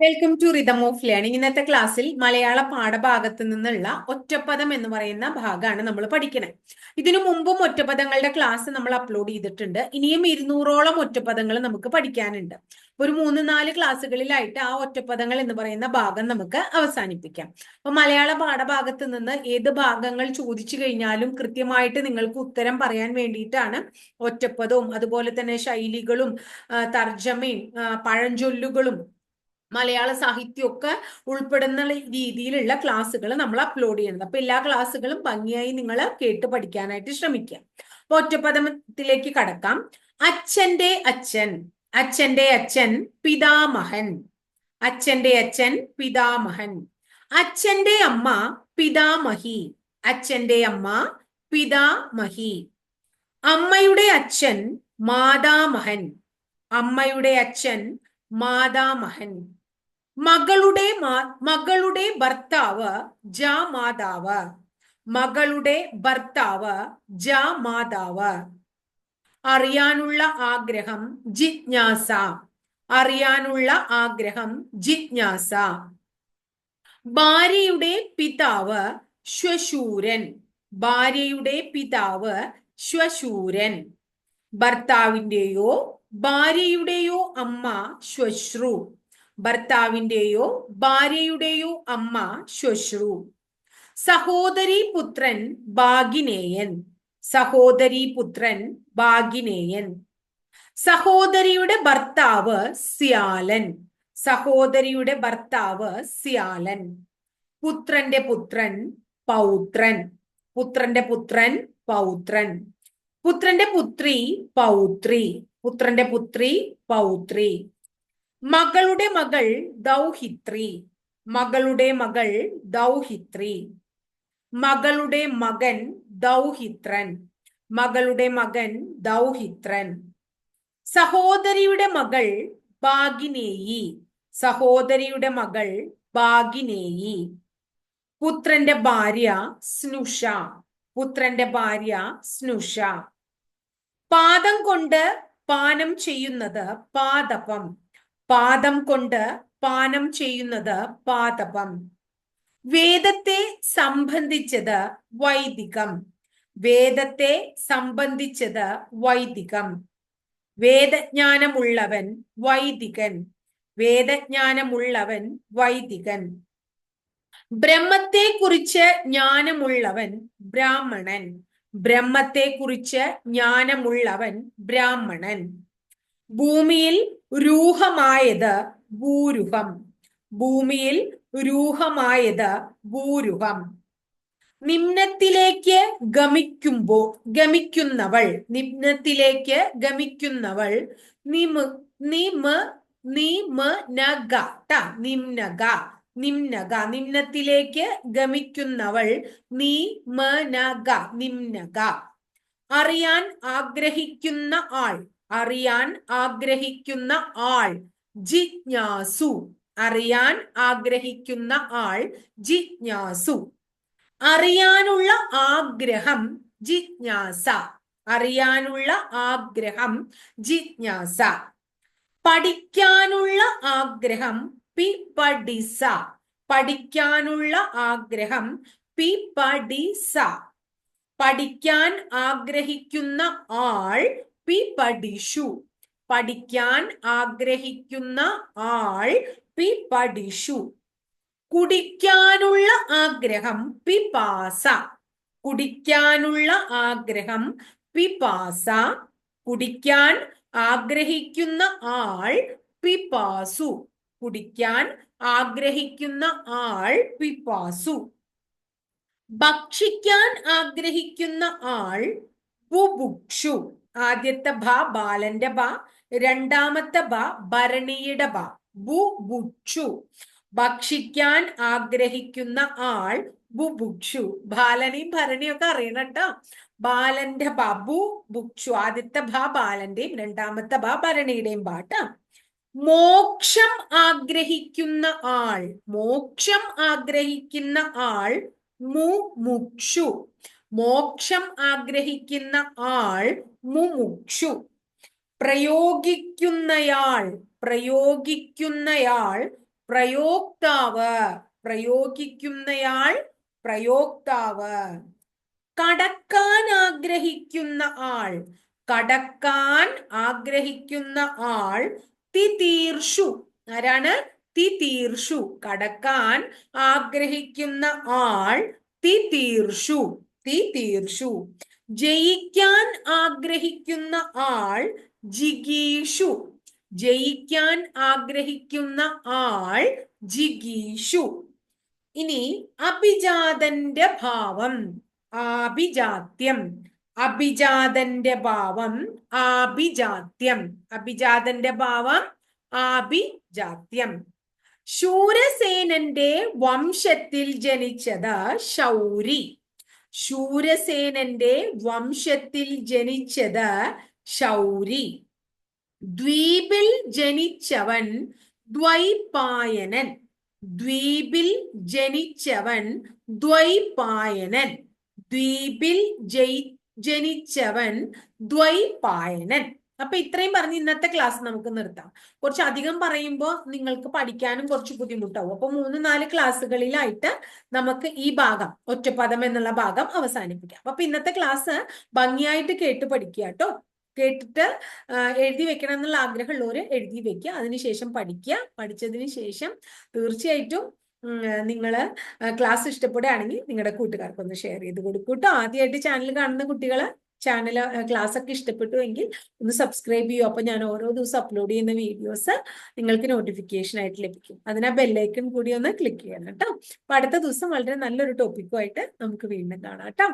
Welcome to rhythm of learning ഇന്നത്തെ ക്ലാസ്സിൽ മലയാള പാഠഭാഗത്ത് നിന്നുള്ള ഒറ്റപ്പദം എന്ന് പറയുന്ന ഭാഗമാണ് നമ്മൾ പഠിക്കുന്നത് ഇതിനു മുമ്പും ഒറ്റപ്പദങ്ങളുടെ ക്ലാസ് നമ്മൾ അപ്ലോഡ് ചെയ്തിട്ടുണ്ട്. ഇനിയും ഇരുന്നൂറോളം ഒറ്റപ്പദങ്ങൾ നമുക്ക് പഠിക്കാനുണ്ട്. ഒരു മൂന്ന് നാല് ക്ലാസ്സുകളിലായിട്ട് ആ ഒറ്റപ്പദങ്ങൾ എന്ന് പറയുന്ന ഭാഗം നമുക്ക് അവസാനിപ്പിക്കാം. അപ്പൊ മലയാള പാഠഭാഗത്ത് നിന്ന് ഏത് ഭാഗങ്ങൾ ചോദിച്ചു കഴിഞ്ഞാലും കൃത്യമായിട്ട് നിങ്ങൾക്ക് ഉത്തരം പറയാൻ വേണ്ടിയിട്ടാണ് ഒറ്റപ്പദവും അതുപോലെ തന്നെ ശൈലികളും തർജമയും പഴഞ്ചൊല്ലുകളും മലയാള സാഹിത്യമൊക്കെ ഉൾപ്പെടുന്ന രീതിയിലുള്ള ക്ലാസ്സുകൾ നമ്മൾ അപ്ലോഡ് ചെയ്യുന്നത്. അപ്പൊ എല്ലാ ക്ലാസ്സുകളും ഭംഗിയായി നിങ്ങൾ കേട്ട് പഠിക്കാനായിട്ട് ശ്രമിക്കുക. അപ്പൊ ഒറ്റപ്പദത്തിലേക്ക് കടക്കാം. അച്ഛന്റെ അച്ഛൻ അച്ഛന്റെ അച്ഛൻ പിതാമഹൻ. അച്ഛന്റെ അച്ഛൻ പിതാമഹൻ. അച്ഛന്റെ അമ്മ പിതാമഹി. അച്ഛന്റെ അമ്മ പിതാമഹി. അമ്മയുടെ അച്ഛൻ മാതാമഹൻ. അമ്മയുടെ അച്ഛൻ മാതാമഹൻ. മകളുടെ മകളുടെ ഭർത്താവ് ജാമാതാവ് മകളുടെ ഭർത്താവ് ജാമാതാവ് അറിയാനുള്ള ആഗ്രഹം ജിജ്ഞാസ. അറിയാനുള്ള ആഗ്രഹം ജിജ്ഞാസ. ഭാര്യയുടെ പിതാവ് ശ്വശൂരൻ. ഭാര്യയുടെ പിതാവ് ശ്വശൂരൻ. ഭർത്താവിന്റെയോ ഭാര്യയുടെയോ അമ്മ ശ്വശ്രു. ഭർത്താവിന്റെയോ ഭാര്യയുടെയോ അമ്മ ശ്വശ്രു. സഹോദരി പുത്രൻ ഭാഗിനേയൻ. സഹോദരി പുത്രൻ ഭാഗിനേയൻ. സഹോദരിയുടെ ഭർത്താവ് സ്യാലൻ. സഹോദരിയുടെ ഭർത്താവ് സ്യാലൻ. പുത്രന്റെ പുത്രൻ പൗത്രൻ. പുത്രന്റെ പുത്രൻ പൗത്രൻ. പുത്രന്റെ പുത്രി പൗത്രി. പുത്രന്റെ പുത്രി പൗത്രി. മകളുടെ മകൾ ദൗഹിത്രി. മകളുടെ മകൾ ദൗഹിത്രി. മകളുടെ മകൻ ദൗഹിത്രൻ. മകളുടെ മകൻ ദൗഹിത്രൻ. സഹോദരിയുടെ മകൾ ഭാഗിനേയി. സഹോദരിയുടെ മകൾ ഭാഗിനേയി. പുത്രന്റെ ഭാര്യ സ്നുഷ. പുത്രന്റെ ഭാര്യ സ്നുഷ. പാദം കൊണ്ട് പാനം ചെയ്യുന്നത് പാദപം പാദം കൊണ്ട് പാനം ചെയ്യുന്നത് പാതപം വേദത്തെ സംബന്ധിച്ചത് വൈദികം. വേദത്തെ സംബന്ധിച്ചത് വൈദികം. വേദജ്ഞാനമുള്ളവൻ വൈദികൻ. വേദജ്ഞാനമുള്ളവൻ വൈദികൻ. ബ്രഹ്മത്തെ ബ്രഹ്മത്തെക്കുറിച്ച് ജ്ഞാനമുള്ളവൻ ബ്രാഹ്മണൻ. ബ്രഹ്മത്തെ ബ്രഹ്മത്തെക്കുറിച്ച് ജ്ഞാനമുള്ളവൻ ബ്രാഹ്മണൻ. ഭൂമിയിൽ രൂഹമായത് ഭൂരുഹം ഭൂമിയിൽ രൂഹമായത് ഭൂരുഹം നിമ്നത്തിലേക്ക് ഗമിക്കുമ്പോ ഗമിക്കുന്നവൾ നിമ്നത്തിലേക്ക് ഗമിക്കുന്നവൾ നിമ നിമ നഗ നിമ്നത്തിലേക്ക് ഗമിക്കുന്നവൾ നീ നഗ നിമ്നഗ. അറിയാൻ ആഗ്രഹിക്കുന്ന ആൾ അറിയാൻ ആഗ്രഹിക്കുന്ന ആൾ ജിജ്ഞാസു. അറിയാൻ ആഗ്രഹിക്കുന്ന ആൾ ജിജ്ഞാസു. അറിയാനുള്ള ആഗ്രഹം ജിജ്ഞാസ. അറിയാനുള്ള ആഗ്രഹം ജിജ്ഞാസ. പഠിക്കാനുള്ള ആഗ്രഹം പി പഠിസ പഠിക്കാനുള്ള ആഗ്രഹം പി പഠിസ പഠിക്കാൻ ആഗ്രഹിക്കുന്ന ആൾ പിപടിഷു പഠിക്കാൻ ആഗ്രഹിക്കുന്ന ആൾ പി പഠിഷു കുടിക്കാനുള്ള ആഗ്രഹം പിപാസ. കുടിക്കാനുള്ള ആഗ്രഹം പിപാസ. കുടിക്കാൻ ആഗ്രഹിക്കുന്ന ആൾ പിപാസു. കുടിക്കാൻ ആഗ്രഹിക്കുന്ന ആൾ പിപാസു. ഭക്ഷിക്കാൻ ആഗ്രഹിക്കുന്ന ആൾ ബുഭുക്ഷു ആദ്യത്തെ ഭ ബാലന്റെ ഭ രണ്ടാമത്തെ ഭ ഭരണിയുടെ ബു ബുച്ചു ഭക്ഷിക്കാൻ ആഗ്രഹിക്കുന്ന ആൾ ബുഭുക്ഷു ബാലനെയും ഭരണിയും ഒക്കെ അറിയണം കേട്ടോ ബാലന്റെ ഭ ബു ബുക്ഷു ആദ്യത്തെ ഭ ബാലന്റെയും രണ്ടാമത്തെ ഭ ഭരണിയുടെയും ഭാട്ട മോക്ഷം ആഗ്രഹിക്കുന്ന ആൾ മോക്ഷം ആഗ്രഹിക്കുന്ന ആൾ മുമുക്ഷു മോക്ഷം. ആഗ്രഹിക്കുന്ന ആൾ മുമുക്ഷു. പ്രയോഗിക്കുന്നയാൾ പ്രയോഗിക്കുന്നയാൾ പ്രയോക്താവ്. പ്രയോഗിക്കുന്നയാൾ പ്രയോക്താവ്. കടക്കാൻ ആഗ്രഹിക്കുന്ന ആൾ കടക്കാൻ ആഗ്രഹിക്കുന്ന ആൾ തിതീർഷു. ആരാണ്? തിതീർഷു. കടക്കാൻ ആഗ്രഹിക്കുന്ന ആൾ തിതീർഷു. തിതീർഷു ജയിക്കാൻ ആഗ്രഹിക്കുന്ന ആൾ ജിഗീഷു. ജയിക്കാൻ ആഗ്രഹിക്കുന്ന ആൾ ജിഗീഷു. ഇനി അഭിജാതന്റെ ഭാവം ആഭിജാത്യം. അഭിജാതന്റെ ഭാവം ആഭിജാത്യം. അഭിജാതന്റെ ഭാവം ആഭിജാത്യം. ശൂരസേനന്റെ വംശത്തിൽ ജനിച്ചത് ശൗരി. ശൂരസേനന്റെ വംശത്തിൽ ജനിച്ചത് ശൗരി. ദ്വീപിൽ ജനിച്ചവൻ ദ്വൈപായനൻ. ദ്വീപിൽ ജനിച്ചവൻ ദ്വൈപായനൻ. ദ്വീപിൽ ജയി ജനിച്ചവൻ ദ്വൈപായനൻ. അപ്പൊ ഇത്രയും പറഞ്ഞ് ഇന്നത്തെ ക്ലാസ് നമുക്ക് നിർത്താം. കുറച്ച് അധികം പറയുമ്പോൾ നിങ്ങൾക്ക് പഠിക്കാനും കുറച്ച് ബുദ്ധിമുട്ടാവും. അപ്പൊ മൂന്ന് നാല് ക്ലാസ്സുകളിലായിട്ട് നമുക്ക് ഈ ഭാഗം ഒറ്റപ്പദം എന്നുള്ള ഭാഗം അവസാനിപ്പിക്കാം. അപ്പൊ ഇന്നത്തെ ക്ലാസ് ഭംഗിയായിട്ട് കേട്ട് പഠിക്കുക കേട്ടോ. കേട്ടിട്ട് എഴുതി വെക്കണം എന്നുള്ള ആഗ്രഹമുള്ളവർ എഴുതി വെക്കുക. അതിനുശേഷം പഠിക്കുക. പഠിച്ചതിന് ശേഷം തീർച്ചയായിട്ടും നിങ്ങൾ ക്ലാസ് ഇഷ്ടപ്പെടുകയാണെങ്കിൽ നിങ്ങളുടെ കൂട്ടുകാർക്കൊന്ന് ഷെയർ ചെയ്ത് കൊടുക്കൂട്ടോ ആദ്യമായിട്ട് ചാനൽ കാണുന്ന കുട്ടികൾ ചാനൽ ക്ലാസ് ഒക്കെ ഇഷ്ടപ്പെട്ടു എങ്കിൽ ഒന്ന് സബ്സ്ക്രൈബ് ചെയ്യൂ. അപ്പൊ ഞാൻ ഓരോ ദിവസം അപ്ലോഡ് ചെയ്യുന്ന വീഡിയോസ് നിങ്ങൾക്ക് നോട്ടിഫിക്കേഷൻ ആയിട്ട് ലഭിക്കും. അതിനാ ബെല്ലൈക്കൺ കൂടി ഒന്ന് ക്ലിക്ക് ചെയ്യണം കേട്ടോ. അപ്പൊ അടുത്ത ദിവസം വളരെ നല്ലൊരു ടോപ്പിക്കുമായിട്ട് നമുക്ക് വീണ്ടും കാണാം കേട്ടോ.